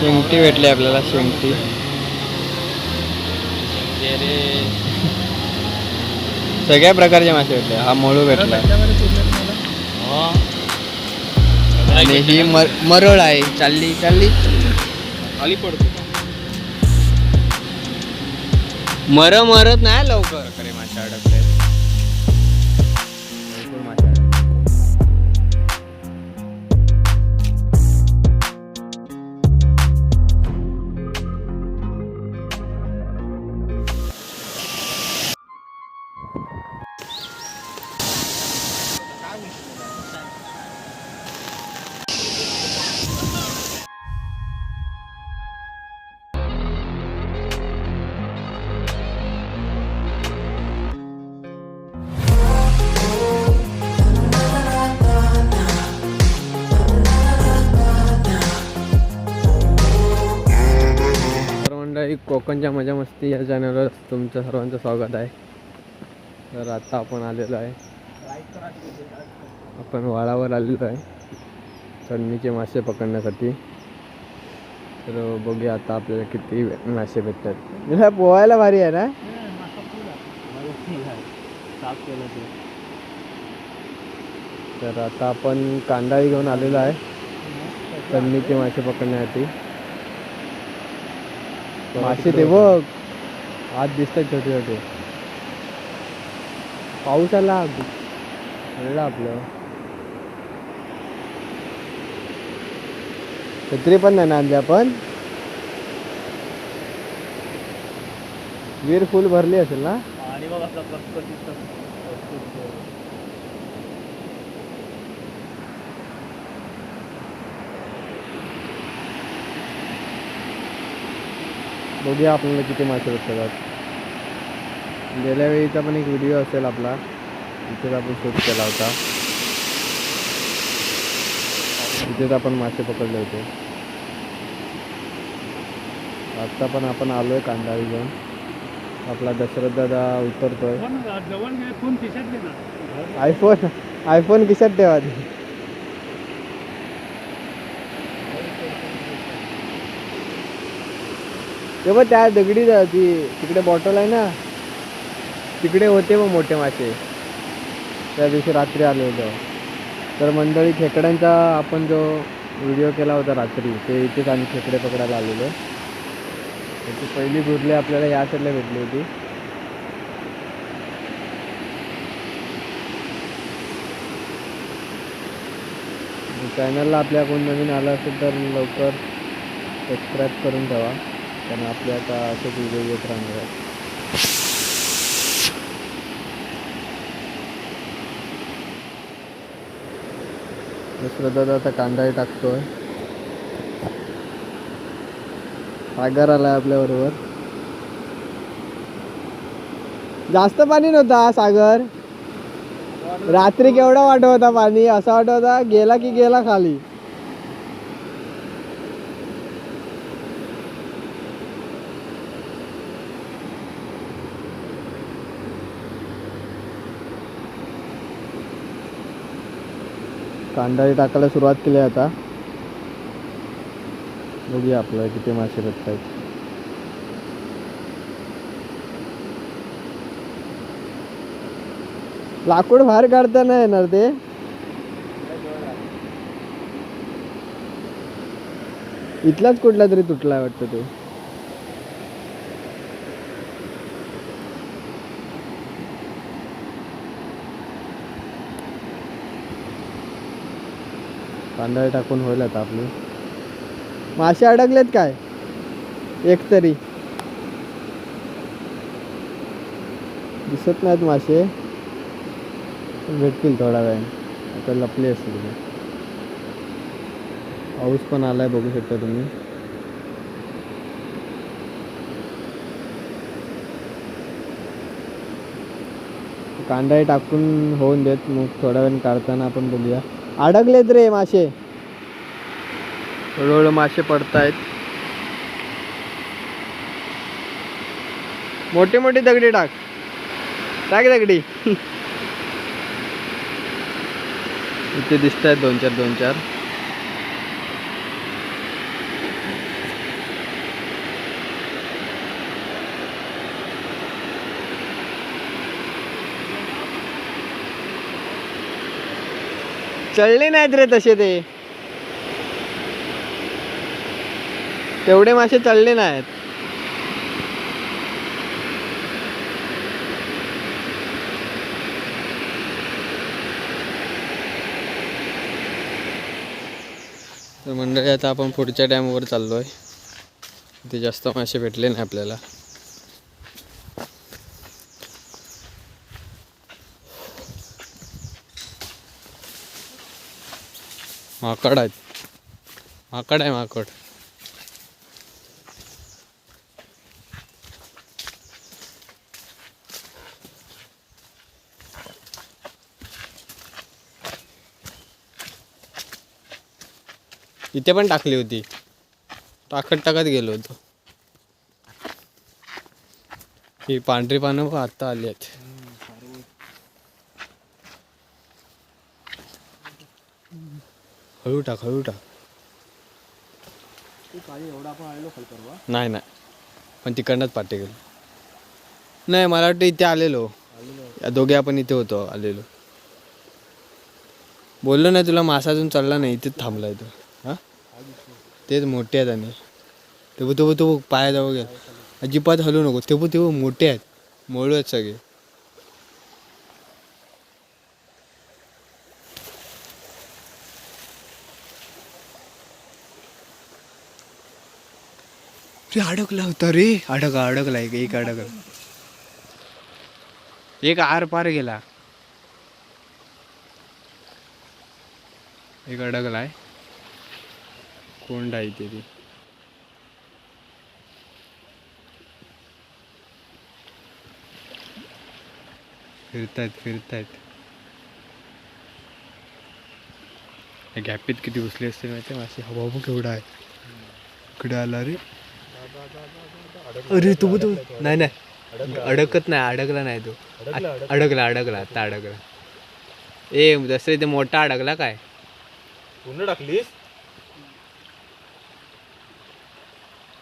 शेंगटी भेटली आपल्याला शेंगटी. सगळ्या प्रकारचे मासे भेटले हा मळू भेटला. आणि ही मर मरळ आहे. चालली चालली. खाली पडतो. मर मरत नाही लवकर. खरे मासे अडकले कोकणच्या मजा मस्ती या चॅनलवर तुमचं सर्वांचं स्वागत आहे. तर आता आपण आलेलो आहे. आपण वाळावर आलेलो आहे. चढणीचे मासे पकडण्यासाठी. तर बघूया आता आपल्याला किती मासे भेटतात. मला पोहायला भारी आहे ना? तर आता आपण कांदाळी घेऊन आलेलो आहे. चढणीचे मासे पकडण्यासाठी. मासे ते बघ. आज दिसतात छोटे छोटे. पाऊस आला. कळलं आपलं. छत्री पण नाही ना आणली आपण? वीर फुल भरली असेल ना? आणि बघ बघूया आपल्याला किती मासे भेटतात गेल्या वेळीचा पण एक व्हिडिओ असेल आपला. इथेच आपण शूट केला होता. इथेच आपण मासे पकडले होते. आता पण आपण आलोय कांदाळी घेऊन आपला दशरथ दादा उतरतोय. आयफोन आयफोन खिशात ठेवा. ते मग त्या दगडी जा- ती तिकडे बॉटल आहे ना तिकडे होते मग मोठे मासे. त्या दिवशी रात्री आले होतो. तर मंडळी खेकड्यांचा आपण जो व्हिडिओ केला होता रात्री ते इथेच आम्ही खेकडे पकडायला आलेलो. त्याची पहिली गुरले आपल्याला या साईडला भेटली होती. चॅनलला आपल्या कोण नवीन आलं असेल तर लवकर सबस्क्राईब करून ठेवा. कारण आपले आता असे व्हिडिओ येत राहणार आहेत दुसरं दादा आता कांदाही टाकतोय. सागर आलाय आपल्या बरोबर. जास्त पाणी नव्हता सागर. रात्री केवढा वाटत होता पाणी? असा वाटत होता गेला की गेला खाली. कांदाळी टाकायला सुरुवात केली आहे आता. बघूया आपल्याला किती मासे भेटत आहेत लाकूड बाहेर काढता नाही येणार ते. इथलाच कुठला तरी तुटला वाटतं तो. कांदा टाकून होईल आता आपली. मासे अडकलेत काय? एक तरी. दिसत नाहीत मासे. भेटतील थोडा वेळ. आता लपले असतील पाऊस पण आलाय बघू शकता तुम्ही. कांदा टाकून होऊन देत. मग थोड्या वेळ काढताना आपण बघूया. अडकलेत रे मासे. हळूहळू मासे पडतायत. मोठी मोठी दगडी टाक. टाक दगडी. इथे दिसत आहेत दोन चार दोन चार. चढले नाहीत रे तसे ते. तेवढे मासे चढले नाहीत. तर मंडळी आता आपण पुढच्या डॅमवर चाललो आहे तिथे जास्त मासे भेटले नाही आपल्याला. माकड आहेत. माकड आहे माकड. इथे पण टाकली होती. टाकत टाकत गेलो होतो. ही पांढरी पानं पण आत्ता आली आहेत. हळू टाक हळू टाक. एवढा आपण आलेलो खाली परवा. नाही नाही. पण तिकडनंच पाठी गेलो. नाही मला वाटतं इथे आलेलो. या दोघे आपण इथे होतो आलेलो. बोललो नाही तुला मासा अजून चढला नाही इथेच थांबलाय तो. हा? तेच मोठे आहेत आणि. ते बघ तो बघ, पायाजवळ गेला अजिबात हलू नको. ते बघ, ते बघ, मोठे आहेत. मोळू आहेत सगळे. रे अडकला होता रे. अडकला अडकला एक एक अडकला. एक आर पार गेला. एक अडकलाय. कोंड आहे ते ती फिरतायत फिरतायत. गॅपीत किती घुसले असते माहिती आहे मासे हवा केवढा आहे. इकडे आला रे. अरे तू तू नाही नाही. अडकत नाही अडकला नाही तो. अडकला अडकला. आता अडकला. ए दसरे ते मोठा अडकला काय? पूर्ण टाकलीस?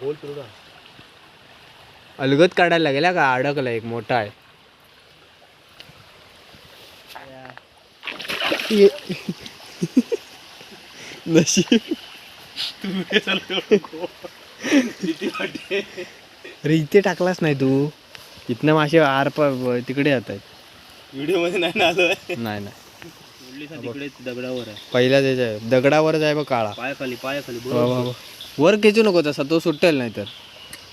गोल तुरडा अलगत काढायला लागेल का? अडकला एक मोठा आहे. नशीब. अरे इथे टाकलाच नाही तू. इथनं मासे आर प- तिकडे जात आहेत. व्हिडिओमध्ये नाही ना आलोय नाही नाही. तिकडे दगडावर आहे. पहिला त्याच्या आहे. दगडावरच आहे बघ काळा. पाय खाली पाय खाली वा, वा, वा. वर खेचू नको तसा तो सुटेल नाही तर.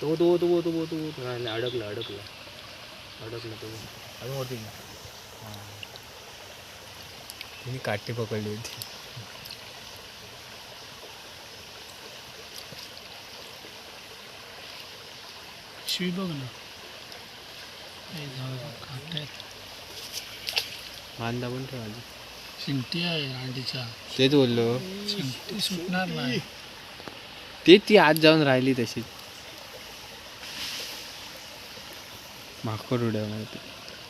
तो तो तो तो तो तो नाही नाही, अडकला अडकला. अडकला तो. काठी पकडली होती. शिवी बघ ना. मान दाबून ठेव आधी. शिंगटी आहे अंडीच्या तेच बोललो. शिंगटी सुटणार नाही. ते ती आत जाऊन राहिली तशीच माकड उड्या मारते.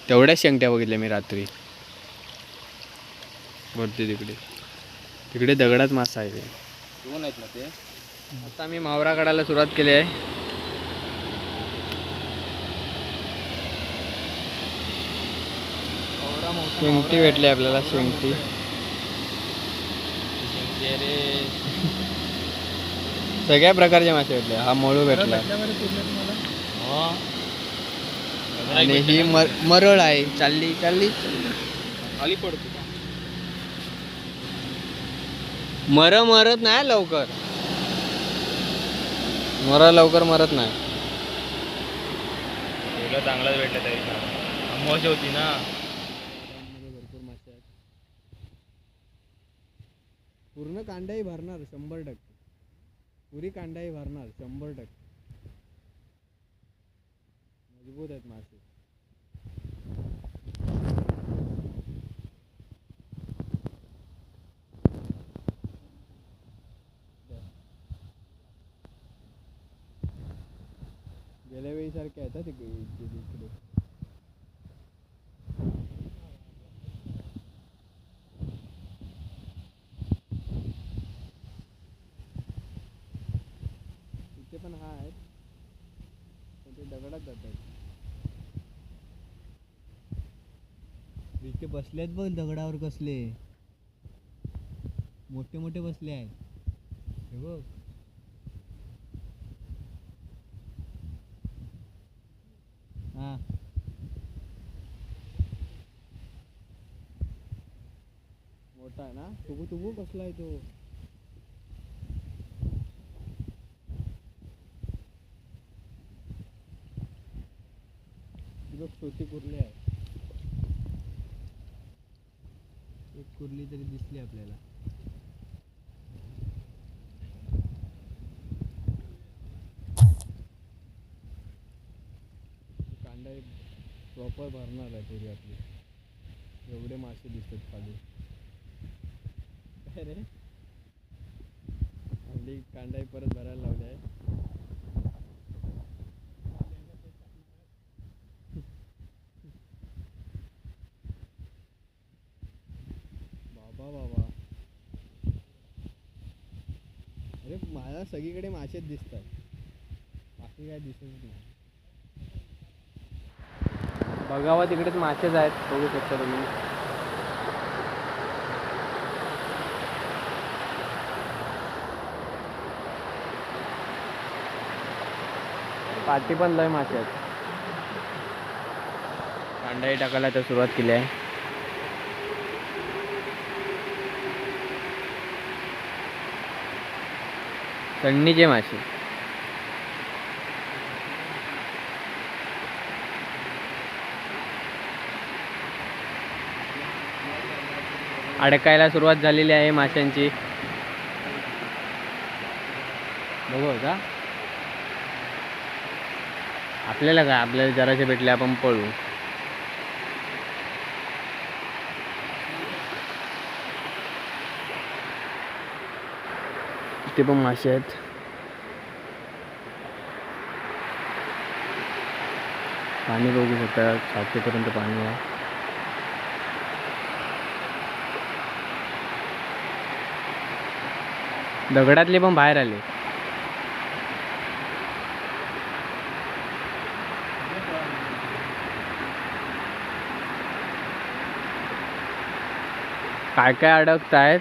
तेवढ्याच शेंगट्या बघितल्या मी रात्री. वरती तिकडे. तिकडे दगडात मासा आहे ते. दोन आहेत ना ते. आता आम्ही मावरा काढायला सुरुवात केली आहे. शेंगटी भेटली आपल्याला शेंगटी सगळ्या प्रकारचे मासे भेटले हा मळू भेटला. आणि ही मर मरळ आहे. चालली चालली. खाली पडतो मर मरत नाही लवकर. मर लवकर मरत नाही. तुला चांगलाच भेटला तरी. अमावस्या होती ना. पूर्ण कांडाही भरणार शंभर टक्के. पुरी कांडाही भरणार शंभर टक्के. मजबूत आहेत मासे. गेल्या वेळी सारखे आहेत हा तिकडे इकडे- इकडे इथे पण हा आहेत पण ते दगडात जातात इथे बसलेत बघ दगडावर कसले. मोठे मोठे बसले आहेत. हे बघ. हा. मोठा आहे ना? तुबू तुबू कसला आहे तो? ही छोटी कुर्ली आहे एक कुर्ली तरी दिसली आपल्याला. कांदा एक प्रॉपर भरणार आहे पुरी आपली. एवढे मासे दिसतात खाली. काय रे आपली कांदा परत भरायला लावली आहे. मला सगळीकडे मासेच दिसतात. बाकी काय दिसत नाही. बघावा तिकडेच मासेच आहेत बघू शकता तुम्ही. पाठी पण लय मासे आहेत. कांदाही टाकायला तर सुरुवात केली आहे. थंडीचे मासे. अडकायला सुरुवात झालेली आहे माशांची. बघू का आपल्याला काय? आपल्याला जरासे भेटले आपण पळू. ते पण मासे आहेत. पाणी बघू शकता छातीपर्यंत पाणी आहे. दगडातले पण बाहेर आले. काय काय अडकत आहेत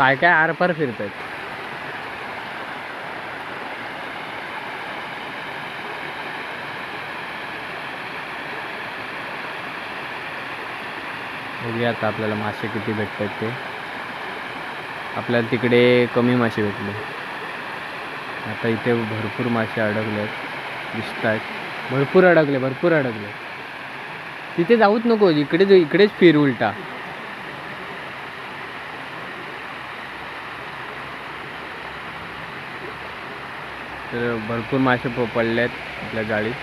काय काय आरपार फिरत आहेत बघूया आता आपल्याला मासे किती भेटतात ते. आपल्याला तिकडे कमी मासे भेटले. आता इथे भरपूर मासे अडकले आहेत दिसत आहेत भरपूर अडकले भरपूर अडकले. तिथे जाऊच नको इकडे इकडेच फिर उलटा. तर भरपूर मासे प- पडले आहेत आपल्या जाळीत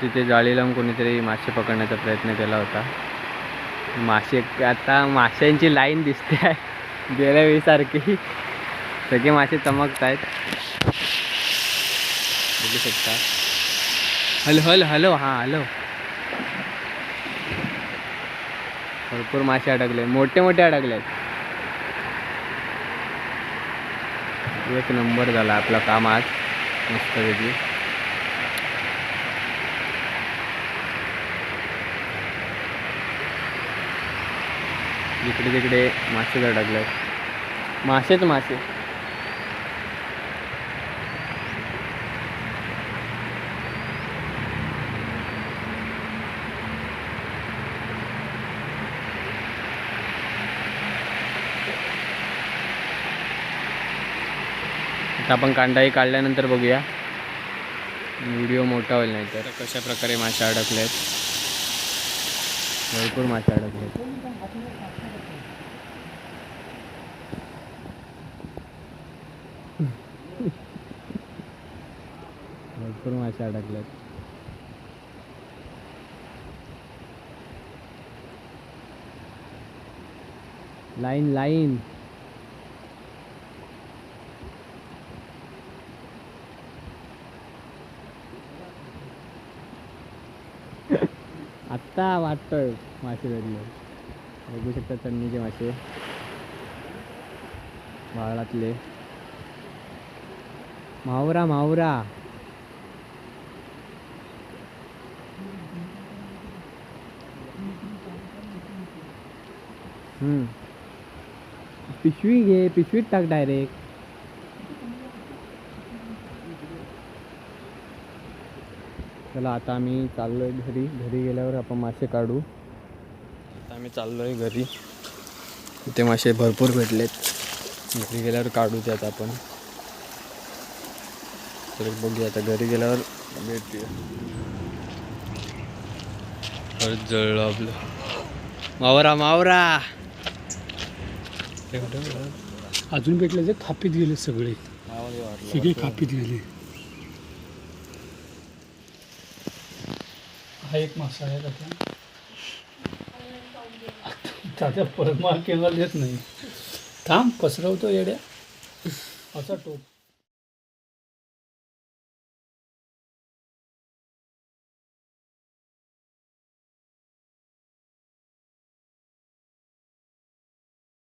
तिथे जाळी लावून कोणीतरी मासे पकडण्याचा प्रयत्न केला होता. मासे आता माशांची लाईन दिसते आहे. गेल्या वेळीसारखी सगळे मासे चमकत आहेत बघू शकता. हॅलो हॅलो हॅलो हां हॅलो. भरपूर मासे अडकले मोठे मोठे अडकले आहेत एक नंबर झाला आपला काम आज. मस्तपैकी जिकडे तिकडे मासे धडकले आहेत मासेच मासे. आता आपण कांडाही काढल्यानंतर बघूया. व्हिडिओ मोठा होईल नाही तर कशा प्रकारे मासे अडकले आहेत भरपूर मासे अडकले आहेत भरपूर मासे अडकले आहेत लाईन लाईन. आत्ता वाटतोय मासे धरले बघू शकता चन्नीचे मासे वाळातले. मावरा मावरा. पिशवी घे पिशवीत टाक डायरेक्ट चला आता आम्ही चाललोय घरी. घरी गेल्यावर आपण मासे काढू. आता आम्ही चाललोय घरी. इथे मासे भरपूर भेटलेत. घरी गेल्यावर काढू ते आता आपण. तर बघूया आता घरी गेल्यावर भेटूया. परत जळलं आपलं. मावरा मावरा! अजून भेटले ते खापीत गेले सगळे. सगळे खापीत गेले. हा एक मासा आहे त्याचा. तात्या परत मार देत नाही. थांब पसरवतो येड्या. असा टोप